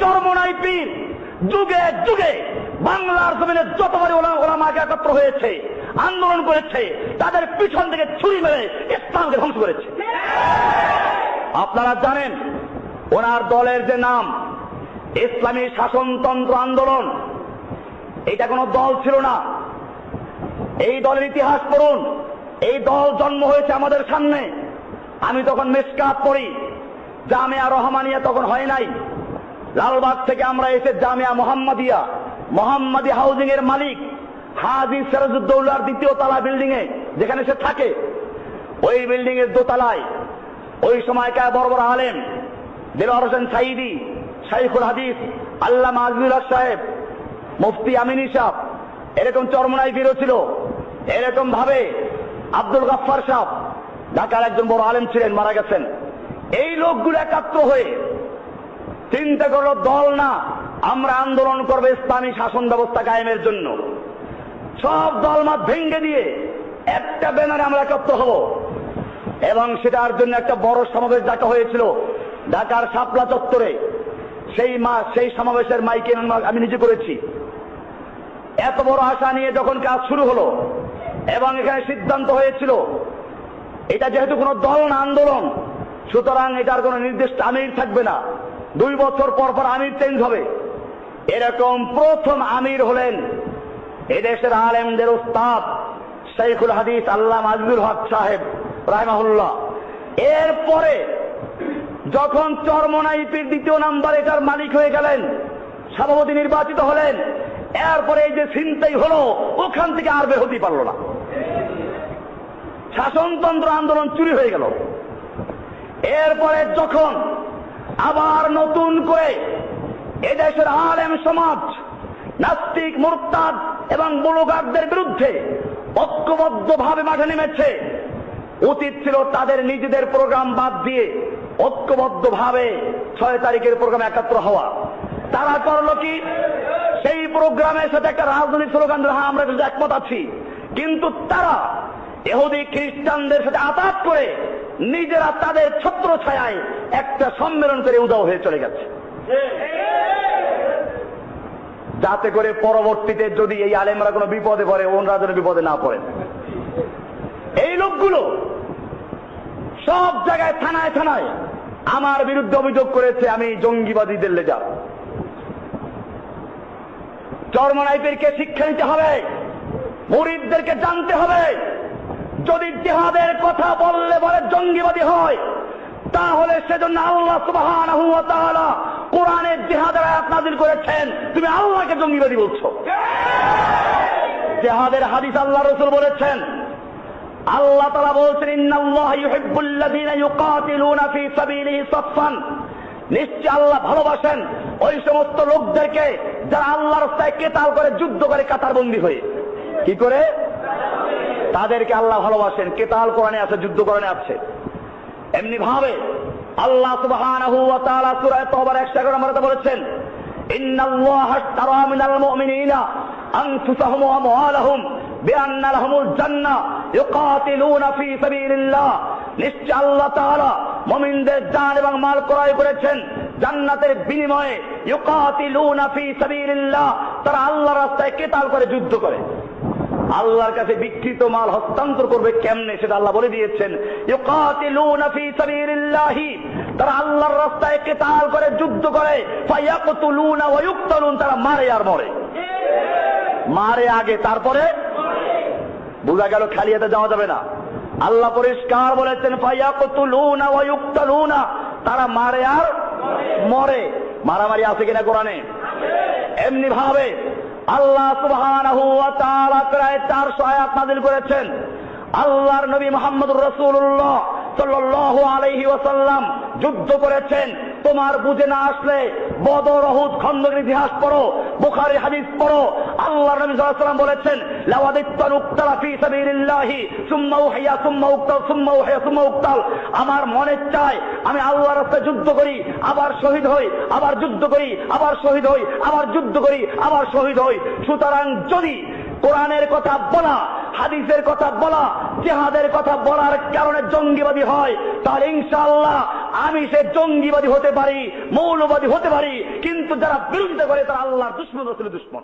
চরমনাই পীর। যুগে যুগে বাংলার জমিনে যতবারই ওলামাকে একত্র হয়েছে, আন্দোলন করেছে, তাদের পিছন থেকে ছুরি মেরে ইসলামকে ধ্বংস করেছে। আপনারা জানেন, ওনার দলের যে নাম, ইসলামী শাসনতন্ত্র আন্দোলন, এটা কোনো দল ছিল না। এই দলের ইতিহাস পড়ুন, এই দল জন্ম হয়েছে আমাদের সামনে। আমি তখন মেসকাত পড়ি, জামিয়া রহমানিয়া তখন হয় নাই। লালবাগ থেকে আমরা এসে জামিয়া মোহাম্মদিয়া, মোহাম্মদী হাউজিং এর মালিক হাজি সিরাজউদ্দৌলার দ্বিতীয় তালা বিল্ডিং এ, যেখানে সে থাকে। ওই বিল্ডিং এর দোতলায় ওই সময়কার বড় বড় আলেম দেলোয়ার হোসেন সাইদি শাইখুল হাদিস আল্লাহ মাজুল সাহেব, মুফতি আমিনী সাহ এরকম চরমনাই বীরও ছিল। এরকম ভাবে আব্দুল গাফফার সাহ ঢাকার একজন বড় আলেম ছিলেন, মারা গেছেন। এই লোকগুলো একাত্র হয়ে চিন্তা করল দল না। আমরা আন্দোলন করব ইসলামী শাসন ব্যবস্থা কায়েমের জন্য। সব দল দলমত ভেঙ্গে দিয়ে একটা ব্যানারে আমরা একত্র হব। এবং সেটার জন্য একটা বড় সমাবেশ ডাকা হয়েছিল, ঢাকার শাপলা চত্বরে। সেই মা, সেই সমাবেশের মাইকে আমি নিজে করেছি। এত বড় আশা নিয়ে যখন কাজ শুরু হলো, এবং এখানে সিদ্ধান্ত হয়েছিল, এটা যেহেতু কোনো দল না আন্দোলন, সুতরাং এটার কোনো নির্দিষ্ট আমির থাকবে না। দুই বছর পর পর আমির চেঞ্জ হবে। এরকম প্রথম আমির হলেন এদেশের আলেমদের উস্তাদ শেখুল হাদিস আল্লাহ মাজবুল হক সাহেব, রাহমাহুল্লাহ। এরপরে যখন চরমনাইপির দ্বিতীয় নাম্বার এটার মালিক হয়ে গেলেন, সভাপতি নির্বাচিত হলেন, এরপরে এই যে চিন্তাই হলো, ওখান থেকে আর বের হতে পারল না। শাসনতন্ত্র আন্দোলন চুরি হয়ে গেল। এরপরে যখন আবার নতুন করে এদেশের আলেম সমাজ, নাস্তিক, মুরতাদ এবং বুলুগারদের বিরুদ্ধে ঐক্যবদ্ধভাবে মাঠে নেমেছে। উচিত ছিল তাদের নিজেদের প্রোগ্রাম বাদ দিয়ে ঐক্যবদ্ধভাবে ছয় তারিখের প্রোগ্রামে একাত্র হওয়া। তারা করল কি? সেই প্রোগ্রামের সাথে একটা রাজনৈতিক স্লোগান হ্যাঁ আমরা একমত আছি। কিন্তু তারা এহুদি খ্রিস্টানদের সাথে আতাত করে নিজেরা তাদের ছত্র ছায়ায় একটা সম্মেলন করে উদাও হয়ে চলে গেছে। যাতে করে পরবর্তীতে যদি এই আলেমরা কোনো বিপদে পড়ে, ওনরা যেন বিপদে না পড়ে। এই লোকগুলো সব জায়গায় থানায় থানায় আমার বিরুদ্ধে অভিযোগ করেছে, আমি জঙ্গিবাদীদের লেজা। চর্মনাইদেরকে শিক্ষা নিতে হবে, মুরিদদেরকে জানতে হবে। যদি জেহাদের কথা বললে বলে জঙ্গিবাদী হয়, তাহলে সেজন্য আল্লাহ ওয়া কোরআনের জেহাদের আয়াত নাযিল করেছেন। তুমি আল্লাহকে জঙ্গিবাদী বলছো। জেহাদের হাদিস আল্লাহ রসুল বলেছেন, আল্লাহ তাআলা বলছেন, ইন্নাল্লাহ ইউহিব্বুল্লাযীনা ইউকাতিলুনা ফী সাবিলিহি সাফফান। নিশ্চয় আল্লাহ ভালোবাসেন ওই সমস্ত লোকদেরকে যারা আল্লাহর রাস্তায় কেতাল করে, যুদ্ধ করে, কাতারবন্দি হয়ে। কি করে? তাদেরকে আল্লাহ ভালোবাসেন। কেতাল কোরআনে আছে, যুদ্ধ কোরআনে আছে। এমনি ভাবে আল্লাহ 111 নম্বরে বলেছেন সাবিলিল্লাহ। নিশ্চয় আল্লাহ তাআলা মুমিনদের জান এবং মাল ক্রয় করেছেন জান্নাতের বিনিময়ে ইউকাতিলুনা ফী সাবিলিল্লাহ। তারা আল্লাহর রাস্তায় কেতাল করে যুদ্ধ করে? আল্লাহর কাছে বিকৃত মাল হস্তান্তর করবে কেমনে সেটা আল্লাহ বলে দিয়েছেন। তারা আল্লাহর রাস্তায় কেতাল করে, যুদ্ধ করে। তারা মারে আর মরে। মারে আগে, তারপরে বোঝা গেল খালি যাওয়া যাবে না। আল্লাহ পরিষ্কার বলেছেন তারা মারে আর মরে। মারামারি আছে কিনা কোরআনে? এমনি ভাবে আল্লাহ তাআলা প্রায় 400 আয়াত নাযিল করেছেন। আল্লাহর নবী মুহাম্মদুর রাসূলুল্লাহ সাল্লাল্লাহু আলাইহি ওয়াসাল্লাম যুদ্ধ করেছেন। তোমার বুঝে না আসলে বদর অহুদ খন্দকের ইতিহাস পড়ো, বুখারী হাদিস পড়ো আল্লাহর নবী ওয়াসাল্লাম বলেছেন, লাওয়াদিত্তান উক্তালা ফি সাবিলিল্লাহি, সুম্মা উহিয়া, সুম্মা উক্তাল, সুম্মা উহিয়া, সুম্মা উক্তাল। আমার মনে চায়, আমি আল্লাহর রাস্তায় যুদ্ধ করি, আবার শহীদ হই, আবার যুদ্ধ করি, আবার শহীদ হই, আবার যুদ্ধ করি, আবার শহীদ হই। সুতরাং যদি কোরআনের কথা বলা, হাদিসের কথা বলা, জেহাদের কথা বলার কারণে জঙ্গিবাদী হয়, তাহলে ইনশাআল্লাহ আমি সে জঙ্গিবাদী হতে পারি, মৌলবাদী হতে পারি, কিন্তু যারা বিরোধিতা করে তারা আল্লাহর দুশ্মন, রসুলের দুশ্মন।